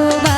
Cuba.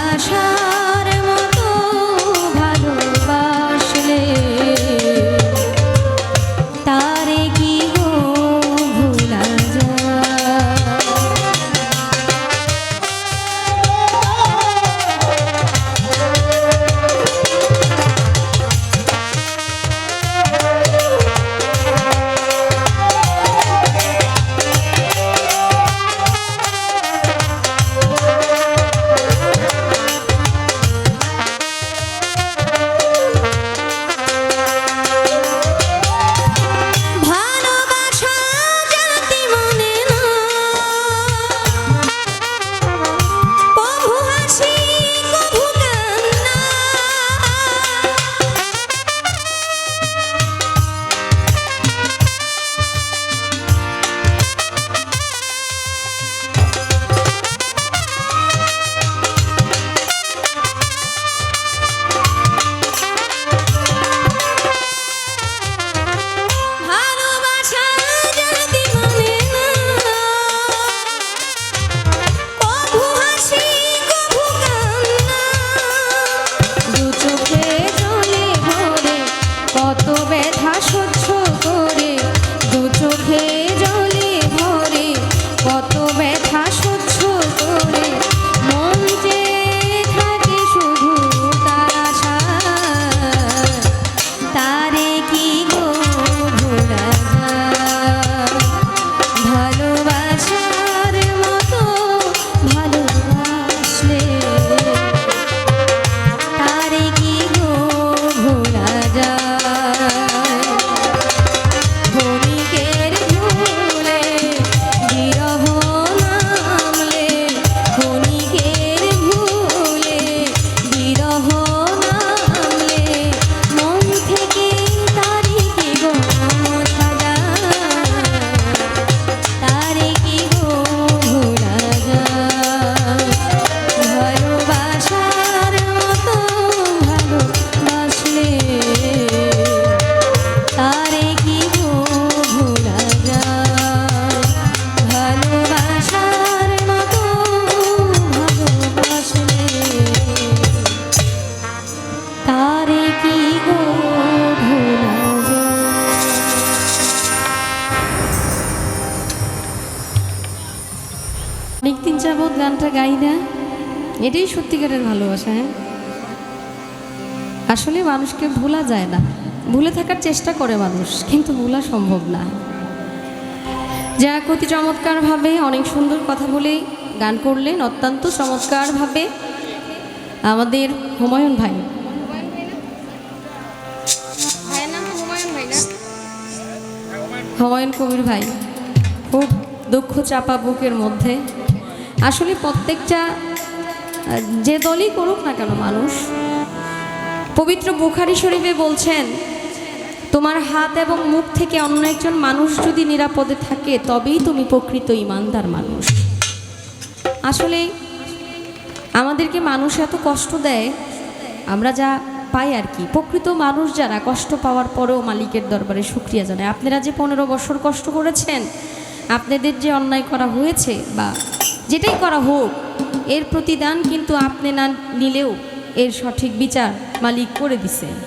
গানটা গাই না, এটাই সত্যিকারের ভালোবাসা হ্যাঁ? আসলে মানুষকে ভোলা যায় না। ভুলে থাকার চেষ্টা করে মানুষ, কিন্তু ভোলা সম্ভব না। যা অতি চমৎকারভাবে অনেক সুন্দর কথা বলে গান করলেন, অত্যন্ত চমৎকারভাবে আমাদের হুমায়ুন ভাই। হুমায়ুন কবির ভাই, খুব দুঃখ চাপা বুকের মধ্যে আসলে প্রত্যেকটা যে দলই করুক না কেন মানুষ, পবিত্র বুখারি শরীফে বলছেন, তোমার হাত এবং মুখ থেকে অন্য একজন মানুষ যদি নিরাপদে থাকে, তবেই তুমি প্রকৃত ইমানদার মানুষ। আসলে আমাদেরকে মানুষ এত কষ্ট দেয়, আমরা যা পাই আর কি। প্রকৃত মানুষ যারা কষ্ট পাওয়ার পরেও মালিকের দরবারে শুক্রিয়া জানায়। আপনারা যে পনেরো বছর কষ্ট করেছেন, আপনাদের যে অন্যায় করা হয়েছে বা যেটাই করা হোক, এর প্রতিদান কিন্তু আপনি না নিলেও এর সঠিক বিচার মালিক করে দিছে।